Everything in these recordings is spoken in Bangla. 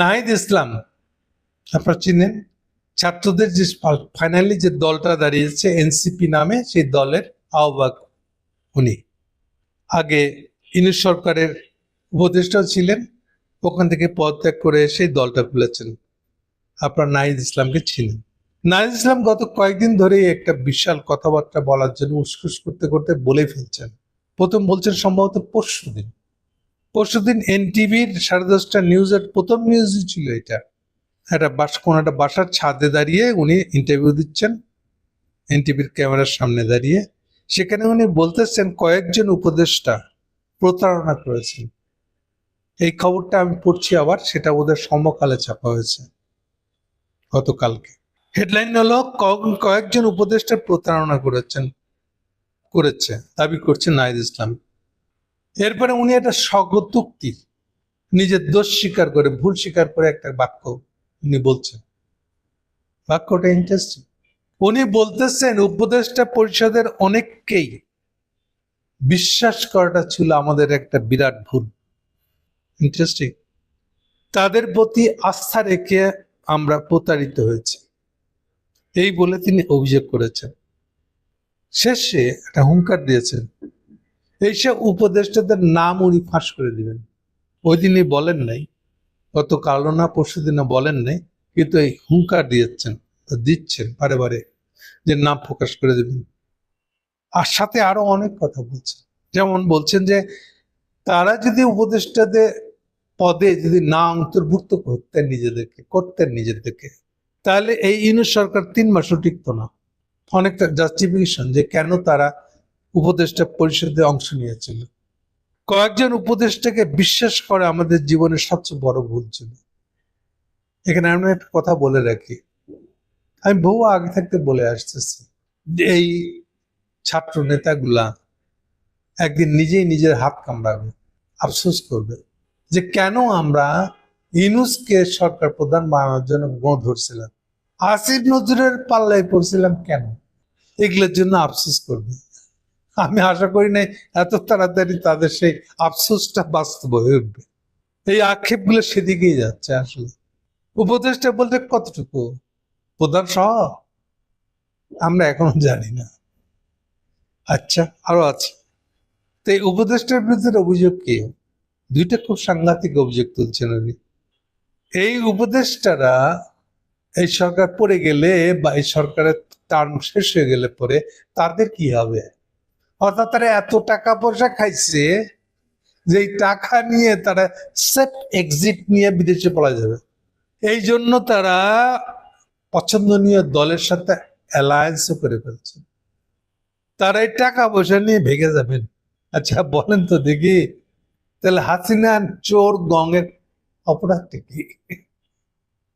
নাহিদ ইসলাম, আপনার চিনেন? ছাত্রদের যে ফাইনালি যে দলটা দাঁড়িয়েছে, এনসিপি নামে সেই দলের আহ্বায়ক উনি। আগে ইনুস সরকারের উপদেষ্টাও ছিলেন, ওখান থেকে পদত্যাগ করে সেই দলটা খুলেছেন। আপনার নাহিদ ইসলামকে ছিলেন নাহিদ ইসলাম গত কয়েকদিন ধরে একটা বিশাল কথাবার্তা বলার জন্য উসখুস করতে করতে বলে ফেলছেন। প্রথম বলছেন সম্ভবত পরশু দিন পরশু দিন এনটিভির সাড়ে দশটা নিউজের প্রথম নিউজই ছিল এটা। একটা বাস, কোন একটা বাসার ছাদে দাঁড়িয়ে উনি ইন্টারভিউ দিচ্ছেন, এনটিভির ক্যামেরার সামনে দাঁড়িয়ে। সেখানে উনি বলতেছেন, কয়েকজন উপদেষ্টা প্রতারণা করেছেন। এই খবরটা আমি পড়ছি আবার, সেটা ওদের সমকালে ছাপা হয়েছে গতকালকে। হেডলাইন হলো কয়েকজন উপদেষ্টা প্রতারণা করেছেন, করেছে, দাবি করছে নাহিদ ইসলাম এরপরে উনি একটা স্বগতুক্তি, নিজের দোষ স্বীকার করে, ভুল স্বীকার করে একটা বাক্য উনি বলছেন। বাক্যটা ইন্টারেস্টিং উনি বলতেছেন, উপদেষ্টা পরিষদের অনেককেই বিশ্বাস করাটা ছিল আমাদের একটা বিরাট ভুল। ইন্টারেস্টিং তাদের প্রতি আস্থা রেখে আমরা প্রতারিত হয়েছি। এই বলে তিনি অভিযোগ করেছেন। শেষে একটা হুঙ্কার দিয়েছেন। এইসব উপদেষ্টাদের নাম উনি ফাঁস করে দিবেন। ওই দিনই বলেন নাই গত কালো না, পরশু দিনে বলেন নাই, কিন্তু এই হুঙ্কার দিয়েছেন দিচ্ছেন বারে বারে, যে নাম প্রকাশ করে দেবেন। আর সাথে আরও অনেক কথা বলছেন। যেমন বলছেন যে, তারা যদি উপদেষ্টাদের পদে যদি না অন্তর্ভুক্ত করতেন নিজেদেরকে করতেন নিজেদেরকে, তাহলে এই ইউনুস সরকার তিন মাসও টিকতো না। অনেকটা জাস্টিফিকেশন যে কেন তারা উপদেষ্টা পরিষদে অংশ নিয়েছিল। কয়েকজন উপদেষ্টাকে বিশ্বাস করে আমাদের জীবনের সবচেয়ে বড় ভুল ছিল। এখানে আমি একটা কথা বলে রাখি। আমি বহু আগে থাকতে বলে আসতেছি এই ছাত্র নেতাগুলা একদিন নিজেই নিজের হাত কামড়াবে, আফসোস করবে যে কেন আমরা ইনুসকে সরকার প্রধান বানানোর জন্য গো ধরছিলাম, আসিফ নজরুলের পাল্লায় পড়ছিলাম কেন? এগুলোর জন্য আফসোস করবে। আমি আশা করি নাই, এত তাড়াতাড়ি তাদের সেই আফসোসটা বাস্তব হয়ে উঠবে এই আক্ষেপগুলো সেদিকেই যাচ্ছে আসলে। উপদেশটা বলতে কতটুকু? প্রধান সহ? আমরা এখনও জানি না। আচ্ছা আরও আছে। তো এই উপদেষ্টার বিরুদ্ধে অভিযোগ কি? দুইটা খুব সাংঘাতিক অভিযোগ তুলছেন উনি। এই উপদেষ্টারা এই সরকার পড়ে গেলে বা এই সরকারের টার্ম শেষ হয়ে গেলে পরে তাদের কি হবে? অর্থাৎ তারা এত টাকা পয়সা খাইছে যে টাকা নিয়ে তারা সেফ এক্সিট নিয়ে বিদেশে পড়া যাবে। এই জন্য তারা পছন্দনীয় দলের সাথে অ্যালায়েন্সও করে ফেলছে। তারা এই টাকা পয়সা নিয়ে ভেগে যাবেন। আচ্ছা বলেন তো দেখি, তাহলে হাসিনা চোর গঙ্গের অপরাধটা কি?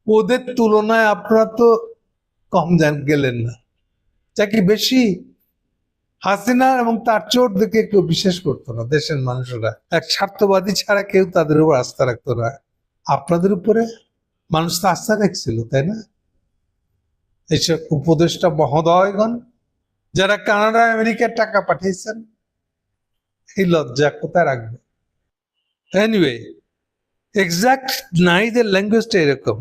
ওদের তুলনায় আপনারা তো কম জান গেলেন না। যা কি বেশি? হাসিনা এবং তার চোর দেখে কেউ বিশ্বাস করতো না, দেশের মানুষরা। এক স্বার্থবাদী ছাড়া কেউ তাদের উপর আস্থা রাখতো না। আপনাদের উপরে মানুষ তো আস্থা রাখছিল, তাই না? এইসব উপদেষ্টা মহোদয়গণ, যারা কানাডা আমেরিকার টাকা পাঠিয়েছেন, এই লজ্জা কোথায় রাখবে? এনিওয়ে এক্সাক্ট নাইদের ল্যাঙ্গুয়েজটা এরকম।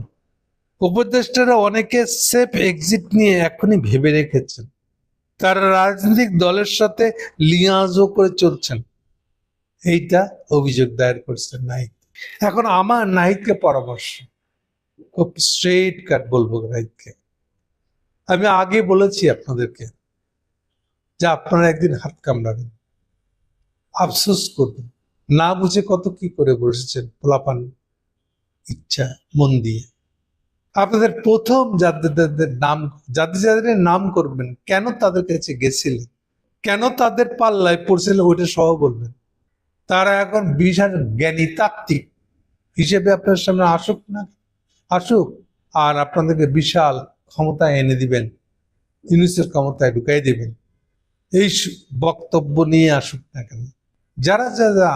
উপদেষ্টারা অনেকে সেফ এক্সিট নিয়ে এখনই ভেবে রেখেছেন। তারা রাজনৈতিক দলের সাথে লিয়াজও করে চলছেন। এইটা অভিযোগ দায়ের করছেন নাহিদ। এখন আমার নাহিদকে পরামর্শ, খুব স্ট্রেট কাট বলব নাহিদকে। আমি আগে বলেছি আপনাদেরকে যে আপনারা একদিন হাত কামড়াবেন। আফসোস করবেন। না বুঝে কত কি করে বসেছেন পোলাপান ইচ্ছা, মন দিয়ে। আপনাদের প্রথম যাদের নাম যাদের যাদের নাম করবেন। কেন তাদের কাছে গেছিলেন? কেন তাদের পাল্লায় পড়ছিলেন ওইটা সহ বলবেন। তারা এখন বিশাল জ্ঞানী তাত্ত্বিক। হিসেবে আপনার সামনে আসুক না, আসুক, আর আপনাদেরকে বিশাল ক্ষমতা এনে দিবেন। ইউনিসের ক্ষমতায় ঢুকাই দিবেন। এই বক্তব্য নিয়ে আসুক না কেন। যারা যারা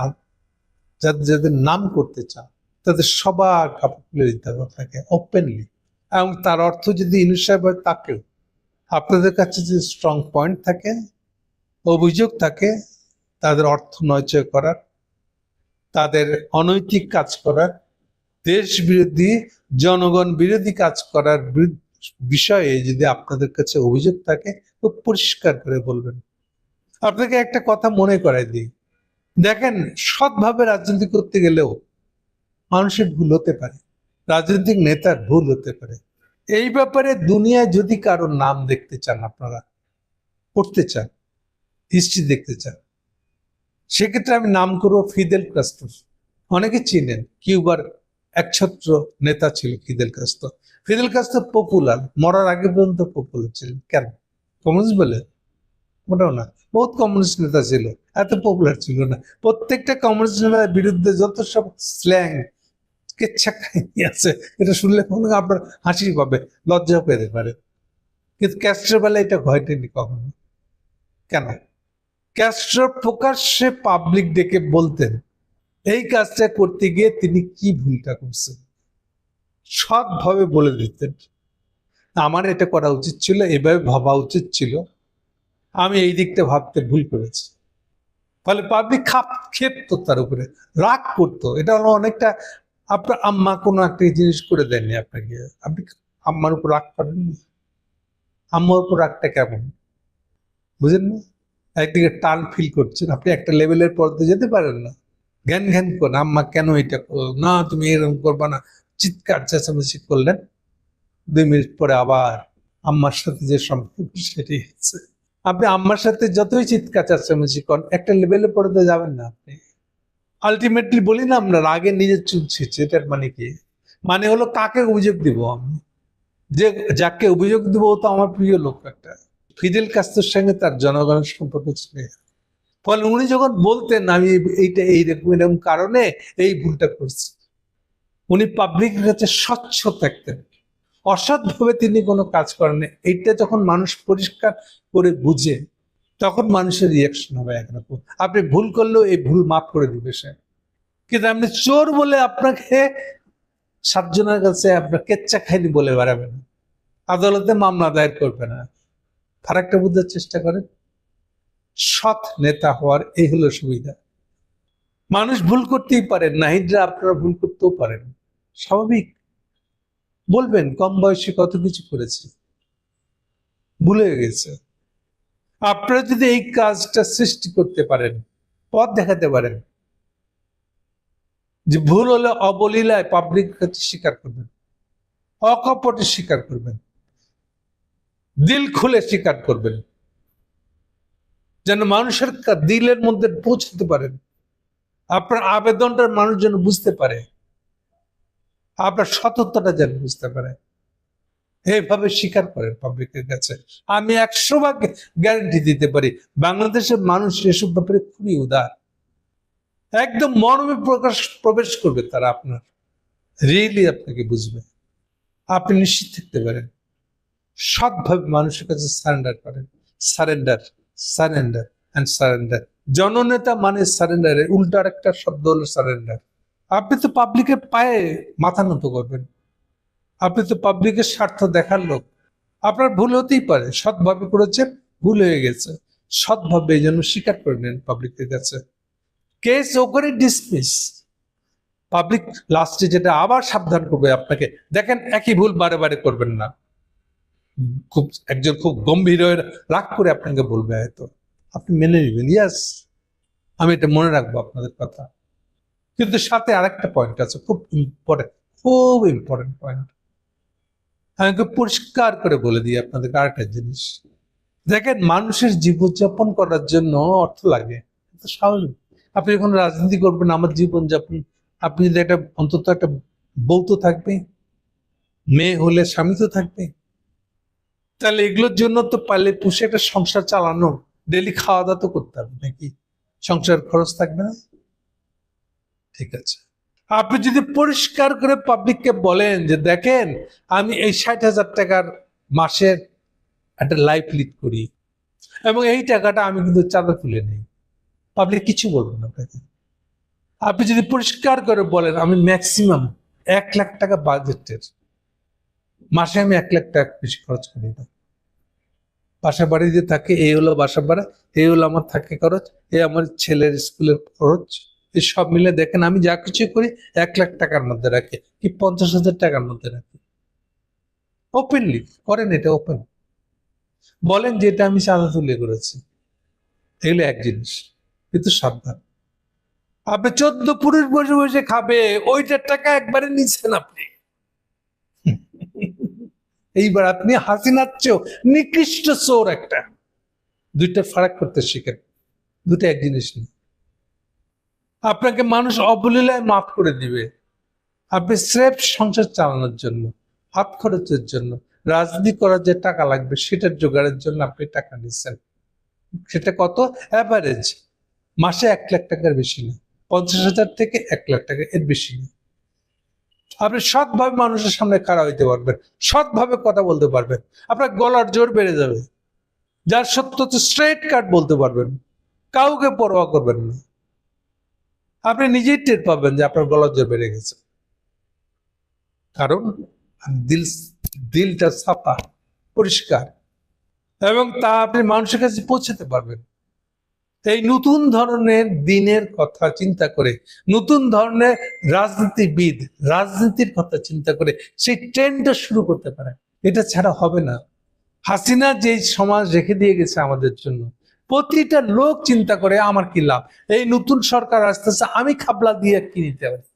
যাদের যাদের নাম করতে চান তাদের সবার কাপড় খুলে দিতে হবে আপনাকে ওপেনলি এবং তার অর্থ যদি ইনুস সাহেব হয় তাকেও। আপনাদের কাছে যদি স্ট্রং পয়েন্ট থাকে, অভিযোগ থাকে, তাদের অর্থ নয়চয় করার, তাদের অনৈতিক কাজ করার, দেশ বিরোধী, জনগণ বিরোধী কাজ করার বিষয়ে যদি আপনাদের কাছে অভিযোগ থাকে, খুব পরিষ্কার করে বলবেন। আপনাকে একটা কথা মনে করাই দিই। দেখেন, সৎভাবে রাজনীতি করতে গেলেও মানুষের ভুল হতে পারে, রাজনৈতিক নেতার ভুল হতে পারে। এই ব্যাপারে দুনিয়ায় যদি কারোর নাম দেখতে চান, আপনারা পড়তে চান হিস্ট্রি দেখতে চান, সেক্ষেত্রে আমি নাম করব ফিদেল কাস্ট্রো অনেকে চিনেন, কিউবার একছত্র নেতা ছিল Fidel Castro. Fidel Castro popular মরার আগে পর্যন্ত পপুলার ছিলেন। কেন? কমিউনিস্ট বলে? মোটাও না। বহুত কমিউনিস্ট নেতা ছিল, এত পপুলার ছিল না। প্রত্যেকটা কমিউনিস্ট নেতার বিরুদ্ধে যত সব স্ল্যাং কেচ্ছা কাহিনী আছে এটা শুনলে কোনো আপনার হাসি পাবে, লজ্জা পেতে পারে। কিন্তু ক্যাস্ট্রো বেলা এটা ঘটেনি কখনো। কেন? ক্যাস্ট্রো প্রকাশ্যে পাবলিক ডেকে বলতেন, এই কাজটা করতে গিয়ে তিনি কি ভুলটা করছেন? সৎভাবে বলে দিতেন। আমার এটা করা উচিত ছিল, এভাবে ভাবা উচিত ছিল। আমি এই দিকটা ভাবতে ভুল করেছি। ফলে পাবলিক খাপ খেপতো তার উপরে, রাগ করতো। এটা হলো অনেকটা আপনার আম্মা কোনো একটা জিনিস করে দেননি আপনাকে। আপনি আম্মার উপর রাগ করেন না? আম্মার উপর রাগটা কেমন? বুঝেন না? একদিকে টান ফিল করছেন, আপনি একটা লেভেলের পর্দে যেতে পারেন না। জ্ঞান জ্ঞান করেন, আম্মা কেন এটা করো? না তুমি এরকম করবা না। চিৎকার চেঁচামেচি করলেন। দুই মিনিট পরে আবার আম্মার সাথে যে সম্পর্ক সেটি হচ্ছে। আপনি আম্মার সাথে যতই চিৎকার চেঁচামেচি করেন, একটা লেভেলের পরে তো যাবেন না আপনি। আলটিমেটলি বলি না আমরা, রাগে নিজের চুল এটার মানে কি? মানে হলো কাকে অভিযোগ দিব আমি? যে যাকে অভিযোগ দিব তো আমার প্রিয় লোক একটা। ফিদেল কাস্তের সঙ্গে তার জনগণের সম্পর্ক ছিল। ফলে উনি যখন বলতেন, আমি এইটা এইরকম এরকম কারণে এই ভুলটা করছি। উনি পাবলিকের কাছে স্বচ্ছ থাকতেন। অসৎভাবে তিনি কোনো কাজ করেন। এইটা যখন মানুষ পরিষ্কার করে বুঝে তখন মানুষের রিয়াকশন হবে একরকম। আপনি ভুল করলেও এই ভুল মাফ করে দিবে সে। কিন্তু আপনি চোর বলে আপনাকে সাতজনের কাছে আপনার কেচ্চা খাইনি বলে বেড়াবে না। আদালতে মামলা দায়ের করবে না। ফারাকটা বুঝার চেষ্টা করেন, সৎ নেতা হওয়ার এই হলো সুবিধা। মানুষ ভুল করতেই পারেন নাহিদরা আপনারা ভুল করতেও পারেন। স্বাভাবিক। বলবেন, কম বয়সে কত কিছু করেছে। ভুলে গেছে। আপনারা যদি এই কাজটা সৃষ্টি করতে পারেন, পথ দেখাতে পারেন, যে ভুল হলে অবলীলায় পাবলিক স্বীকার করবেন, অকপটে স্বীকার করবেন, দিল খুলে স্বীকার করবেন, যেন মানুষের দিলের মধ্যে পৌঁছতে পারেন। আপনার আবেদনটা মানুষ যেন বুঝতে পারে, আপনার সততাটা যেন বুঝতে পারে। এইভাবে স্বীকার করেন পাবলিকের কাছে। আমি একশো ভাগ গ্যারান্টি দিতে পারি, বাংলাদেশের মানুষ এসব ব্যাপারে খুবই উদার। একদম মর্মে প্রকাশ, প্রবেশ করবে তারা আপনার। রিয়েলি আপনাকে বুঝবে। আপনি নিশ্চিত থাকতে পারেন। সৎভাবে মানুষের কাছে সারেন্ডার করেন। সারেন্ডার সারেন্ডার অ্যান্ড সারেন্ডার জননেতা মানে সারেন্ডারের উল্টার একটা শব্দ হলো সারেন্ডার আপনি তো পাবলিকের পায়ে মাথা নত করবেন। আপনি তো পাবলিকের স্বার্থ দেখার লোক। আপনার ভুল হতেই পারে, সৎভাবে করেছেন, ভুল হয়ে গেছে। সৎভাবে এই জন্য স্বীকার করে নেন পাবলিকের কাছে। কেস ওখানে ডিসমিস পাবলিক লাস্টে যেটা আবার সাবধান করবে আপনাকে। দেখেন একই ভুল বারে বারে করবেন না। খুব, একজন খুব গম্ভীর হয়ে রাগ করে আপনাকে বলবে হয়তো। আপনি মেনে নেবেন ইয়াস আমি এটা মনে রাখব আপনাদের কথা। কিন্তু সাথে আরেকটা পয়েন্ট আছে, খুব ইম্পর্টেন্ট খুব ইম্পর্টেন্ট পয়েন্ট আমি খুব পরিষ্কার করে বলে দিই আপনাদেরকে আরেকটা জিনিস। দেখেন, মানুষের জীবনযাপন করার জন্য অর্থ লাগে। স্বাভাবিক। আপনি যখন রাজনীতি করবেন, আমার জীবনযাপন, আপনি যদি একটা, অন্তত একটা বউ তো থাকবে মেয়ে হলে স্বামী তো থাকবে তাহলে এগুলোর জন্য তো পারলে পুষে একটা সংসার চালানো ডেলি খাওয়া দাওয়া তো করতে হবে নাকি? সংসার খরচ থাকবে না? ঠিক আছে। আপনি যদি পরিষ্কার করে পাবলিককে বলেন যে, দেখেন, আমি এই ষাট হাজার টাকার মাসের একটা লাইফ লিড করি এবং এই টাকাটা আমি কিন্তু চাঁদা তুলে নেই। পাবলিক কিছু বলব না আপনাকে। আপনি যদি পরিষ্কার করে বলেন, আমি ম্যাক্সিমাম এক লাখ টাকা বাজেটের মাসে আমি এক লাখ টাকা বেশি খরচ করি না। বাসা বাড়ি যে থাকে, এই হলো বাসা ভাড়া, এই হলো আমার থাকে খরচ, এই আমার ছেলের স্কুলের খরচ। সব মিলে দেখেন, আমি যা কিছু করি, এক লাখ টাকার মধ্যে রাখি। কি পঞ্চাশ হাজার টাকার মধ্যে রাখি? ওপেনলি করেন এটা ওপেন বলেন যে এটা আমি চাঁদা তুলে করেছি। এগুলো এক জিনিস, কিন্তু সাবধান। আপনি চোদ্দ পুরুষ বসে বসে খাবে, ওইটার টাকা একবারে নিচ্ছেন আপনি। এইবার আপনি হাসিনার চেয়েও নিকৃষ্ট চোর একটা। দুইটা ফারাক করতে শিখেন। দুটো এক জিনিস নেই আপনাকে মানুষ অবলীলায় মাফ করে দিবে। আপনি স্রেফ সংসার চালানোর জন্য, হাত খরচের জন্য, রাজনীতি করার যে টাকা লাগবে সেটার জোগাড়ের জন্য আপনি টাকা নিচ্ছেন। সেটা কত? অ্যাভারেজ মাসে এক লাখ টাকার বেশি না, পঞ্চাশ হাজার থেকে এক লাখ টাকা এর বেশি না। আপনি সৎভাবে মানুষের সামনে খাড়া হইতে পারবেন, সৎভাবে কথা বলতে পারবেন, আপনার গলার জোর বেড়ে যাবে। যার সত্য স্ট্রেট কাট বলতে পারবেন, কাউকে পরোয়া করবেন না। আপনি নিজেই টের পাবেন যে আপনার গলার জোর বেড়ে গেছে। কারণ দিল, দিলটা সাফা, পরিষ্কার। এবং তা আপনি মানুষের কাছে পৌঁছাতে পারবেন। এই নতুন ধরনের দিনের কথা চিন্তা করে, নতুন ধরনের রাজনীতিবিদ, রাজনীতির কথা চিন্তা করে সেই ট্রেন্ডটা শুরু করতে পারে এটা ছাড়া হবে না। হাসিনা যে সমাজ রেখে দিয়ে গেছে আমাদের জন্য প্রতিটা লোক চিন্তা করে, আমার কি লাভ? এই নতুন সরকার আসতেছে, আমি খাবলা দিয়ে কি নিতে পারি?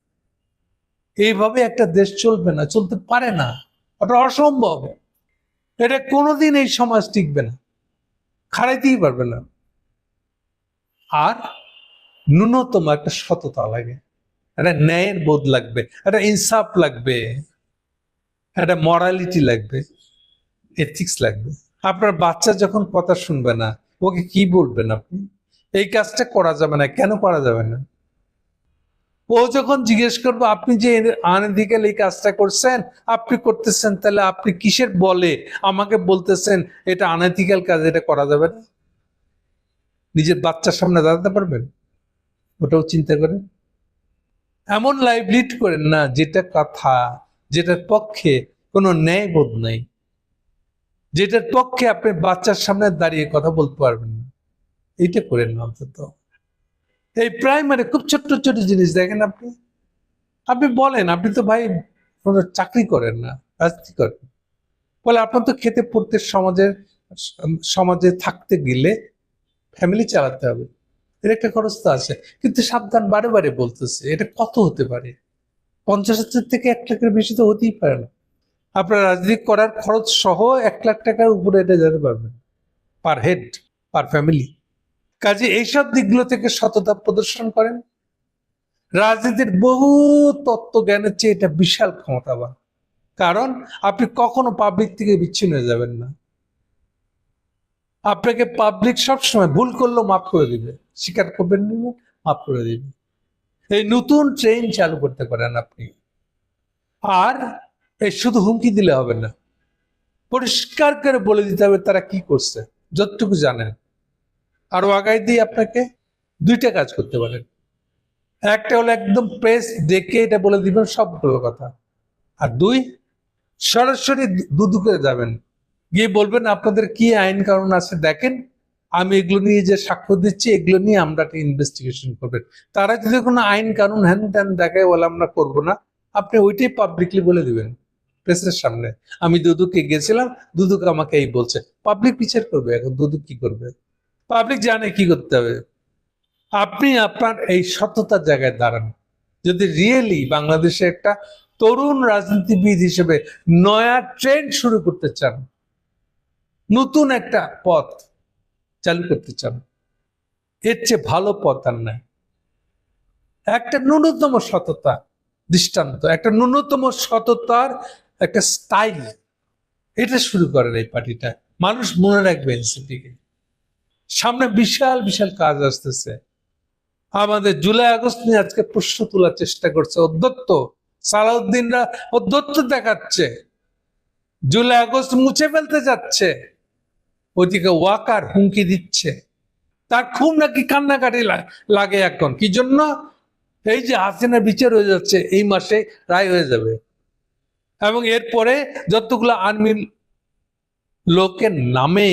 এইভাবে একটা দেশ চলবে না, চলতে পারে না। ওটা অসম্ভব। এটা কোনোদিন এই সমাজ টিকবে না খাড়াইতেই পারবে না। আর ন্যূনতম একটা সততা লাগে। একটা ন্যায়ের বোধ লাগবে, একটা ইনসাফ লাগবে, একটা মরালিটি লাগবে এথিক্স লাগবে। আপনার বাচ্চা যখন কথা শুনবে না ওকে কি বলবেন আপনি? এই কাজটা করা যাবে না, কেন করা যাবে না? ও যখন জিজ্ঞেস করব, আপনি যে আনদিকাল এই কাজটা করছেন, আপনি করতেছেন, তাহলে আপনি কিসের বলে আমাকে বলতেছেন এটা আনএথিক্যাল কাজ, এটা করা যাবে না? নিজের বাচ্চার সামনে দাঁড়াতে পারবেন? ওটাও চিন্তা করেন। এমন লাইভ লিড করেন না, যেটা কথা, যেটার পক্ষে কোনো ন্যায় বোধ নাই। যেটার পক্ষে আপনি বাচ্চার সামনে দাঁড়িয়ে কথা বলতে পারবেন না। এইটা করেন না অন্তত। এই প্রাইমারি খুব ছোট্ট ছোট জিনিস দেখেন আপনি। আপনি বলেন, আপনি তো ভাই কোনো চাকরি করেন না রাজনীতি করেন? বলে আপনার তো খেতে পড়তে সমাজের, সমাজে থাকতে গেলে ফ্যামিলি চালাতে হবে। এর একটা খরচ তো আছে। কিন্তু সাবধান বারে বারে বলতেছে, এটা কত হতে পারে? পঞ্চাশ হাজার থেকে এক লাখের বেশি তো হতেই পারে না। আপনার রাজনীতি করার খরচ সহ এক লাখ টাকার উপরে এটা যেতে পারবেন। Per head, per family. কাজে এইসব দিকগুলো থেকে সততা প্রদর্শন করেন। রাজনীতির বহু তত্ত্ব জ্ঞানের চেয়ে এটা বিশাল ক্ষমতাবান। কারণ আপনি কখনো পাবলিক থেকে বিচ্ছিন্ন হয়ে যাবেন না। আপনাকে পাবলিক সবসময় ভুল করলেও মাফ করে দিবে। স্বীকার করবেন না, মাফ করে দিবে। এই নতুন ট্রেন চালু করতে পারেন আপনি। আর এই শুধু হুমকি দিলে হবে না। পরিষ্কার করে বলে দিতে হবে তারা কি করছে, যতটুকু জানেন। আরও আগাই দিয়ে আপনাকে, দুইটা কাজ করতে পারেন। একটা হলো একদম প্রেস ডেকে এটা বলে দিবেন সবগুলো কথা। আর দুই, সরাসরি দুদু করে যাবেন। গিয়ে বলবেন, আপনাদের কি আইন কানুন আছে দেখেন, আমি এগুলো নিয়ে যে সাক্ষ্য দিচ্ছি, এগুলো নিয়ে আমরা একটা ইনভেস্টিগেশন করবেন। তারা যদি কোনো আইন কানুন হ্যান ত্যান দেখায়, বলে আমরা করব না। আপনি ওইটাই পাবলিকলি বলে দিবেন। প্রেসের সামনে। আমি দুদুকে গেছিলাম, দুদুকে আমাকে এই বলছে, পাবলিক বিচার করবে এখন দুদু কি করবে? পাবলিক জানে কি করতে হবে। আপনি আপনার এই সততার জায়গায় দাঁড়ান। যদি রিয়েলি বাংলাদেশে একটা তরুণ রাজনীতিবিদ হিসেবে নয়া ট্রেন্ড শুরু করতে চান, নতুন একটা পথ চালু করতে চান, এর চেয়ে ভালো পথ আর নাই। একটা ন্যূনতম সততা দৃষ্টান্ত, একটা ন্যূনতম সততার একটা স্টাইল। এটা শুরু করেন এই পার্টিটা। মানুষ মনে রাখবে এনসিপিকে সামনে বিশাল বিশাল কাজ আসতেছে। আমাদের জুলাই, আগস্ট নিয়ে আজকে প্রশ্ন তোলার চেষ্টা করছে অধ্যত্ত সালাউদ্দিনরা অধ্যত্ত দেখাচ্ছে। জুলাই, আগস্ট মুছে ফেলতে যাচ্ছে। ওইদিকে ওয়াকার হুমকি দিচ্ছে। তার খুব নাকি কান্নাকাটি লাগে এখন। কি জন্য? এই যে হাসিনার বিচার হয়ে যাচ্ছে, এই মাসে রায় হয়ে যাবে। এবং এরপরে যতগুলো আর্মি লোকের নামে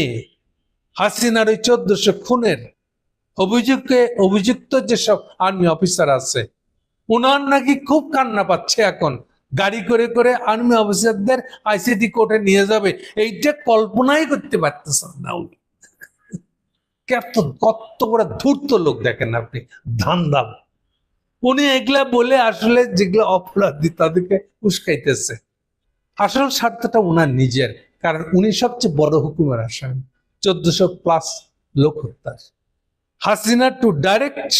হাসিনার ওই চোদ্দশো খুনের অভিযোগকে অভিযুক্ত যেসব আর্মি অফিসার আছে, উনার নাকি খুব কান্না পাচ্ছে এখন। গাড়ি করে করে আর্মি অফিসারদের আইসিটি কোর্টে নিয়ে যাবে এইটা কল্পনাই করতে পারতেছেন না উনি। কত ধূর্ত লোক দেখেন আপনি ধান্দা উনি এগুলা বলে আসলে যেগুলো অপরাধী তাদেরকে উস্কাইতেছে। আসল স্বার্থটা ওনার নিজের, কারণ উনি সবচেয়ে বড় হুকুমের আসামি, চোদ্দশো প্লাস লোক হত্যার। হাসিনা টু ডাইরেক্ট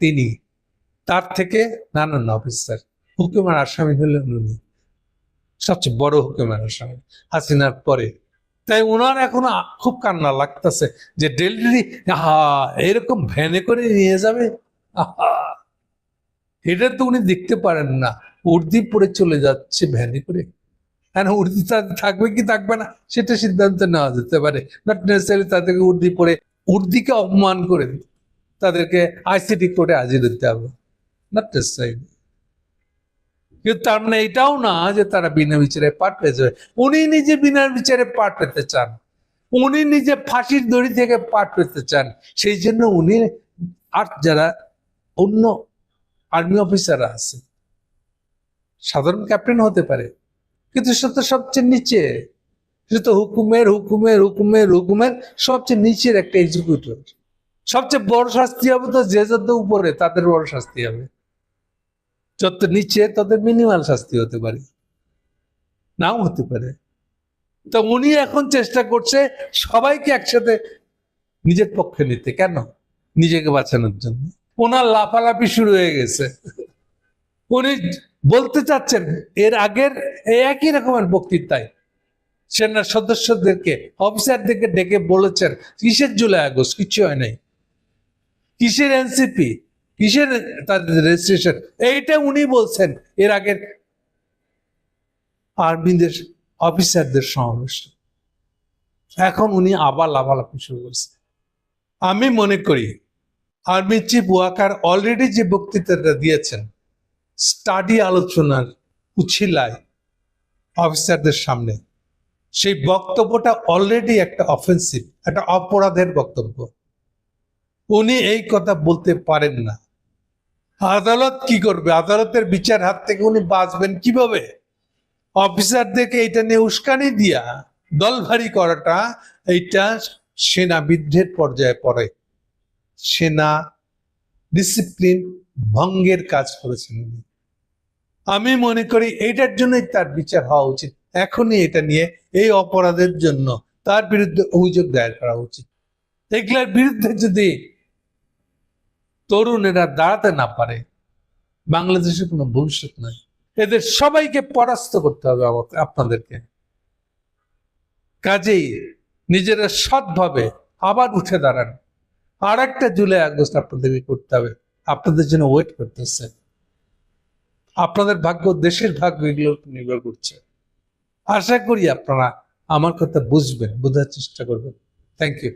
তিনি, তার থেকে নানান অফিসার। হুকুমের আসামি হলেন উনি, সবচেয়ে বড় হুকুমের আসামি, হাসিনার পরে। তাই ওনার এখন খুব কান্না লাগতেছে যে ডেলিভারি আহা, এরকম ভ্যানে করে নিয়ে যাবে? আহা, এটা তো উনি দেখতে পারেন না, উর্দি পরে চলে যাচ্ছে ভ্যানে করে। হ্যাঁ উর্দি থাকবে কি থাকবে না, সেটা সিদ্ধান্ত নেওয়া যেতে পারে। নট নেসেসারি তাদেরকে উর্দি পরে উর্দিকে অপমান করে তাদেরকে আইসিটি কোর্টে হাজির হতে হবে। নট নেসেসারি কিন্তু তার মানে এটাও না যে তারা বিনা বিচারে পাঠ পেয়ে যাবে উনি নিজে বিনা বিচারে পাঠ পেতে চান। উনি নিজে ফাঁসির দড়ি থেকে পাঠ পেতে চান। সেই জন্য উনি আর যারা অন্য আর্মি অফিসাররা আছে, সাধারণ ক্যাপ্টেন হতে পারে কিন্তু সে তো সবচেয়ে নিচে। সে তো হুকুমের হুকুমের হুকুমের হুকুমের সবচেয়ে নিচের একটা এক্সিকিউটিভ সবচেয়ে বড় শাস্তি হবে তো যে যত উপরে তাদের বড় শাস্তি হবে। যত নিচে তাদের মিনিমাল শাস্তি হতে পারে। নাও হতে পারে। তো উনি এখন চেষ্টা করছে সবাইকে একসাথে নিজের পক্ষে নিতে। কেন? নিজেকে বাঁচানোর জন্য। ওনার লাফালাফি শুরু হয়ে গেছে। উনি বলতে চাচ্ছেন, এর আগের একই রকমের বক্তৃতায় সেনার সদস্যদেরকে, অফিসারদেরকে ডেকে বলেছেন, কিসের জুলাই আগস্ট? কিছু হয় নাই। কিসের এনসিপি? কিসের তাদের রেজিস্ট্রেশন এইটা উনি বলছেন, এর আগের আর্মিদের অফিসারদের সমাবেশ। এখন উনি আবার লাভালাফি শুরু করছে আমি মনে করি, আর্মি চিফ ওয়াকার অলরেডি যে বক্তৃতাটা দিয়েছেন স্টাডি আলোচনার উছিলায় অফিসারদের সামনে। সেই বক্তব্যটা অলরেডি একটা অফেন্সিভ একটা অপরাধের বক্তব্য। উনি এই কথা বলতে পারেন না। আদালত কি করবে? আদালতের বিচার হাত থেকে উনি বাঁচবেন কীভাবে? অফিসারদেরকে এটা নিয়ে উস্কানি দিয়া দল ভারী করাটা, এইটা সেনা বিদ্রোহের পর্যায়ে পড়ে। সেনা ডিসিপ্লিন ভঙ্গের কাজ করেছেন উনি। আমি মনে করি এইটার জন্যই তার বিচার হওয়া উচিত। এখনই এটা নিয়ে এই অপরাধের জন্য তার বিরুদ্ধে অভিযোগ দায়ের করা উচিত। এগুলার বিরুদ্ধে যদি তরুণেরা দাঁড়াতে না পারে বাংলাদেশের কোনো ভবিষ্যৎ নাই। এদের সবাইকে পরাস্ত করতে হবে আমাকে, আপনাদেরকে। কাজেই নিজেরা সৎভাবে আবার উঠে দাঁড়ান। আর একটা জুলাই আগস্ট আপনাদেরকে করতে হবে। আপনাদের জন্য ওয়েট করতেছে। আপনাদের ভাগ্য, দেশের ভাগ্য এগুলোর উপর নির্ভর করছে। আশা করি আপনারা আমার কথা বুঝবেন, বোঝার চেষ্টা করবেন। Thank you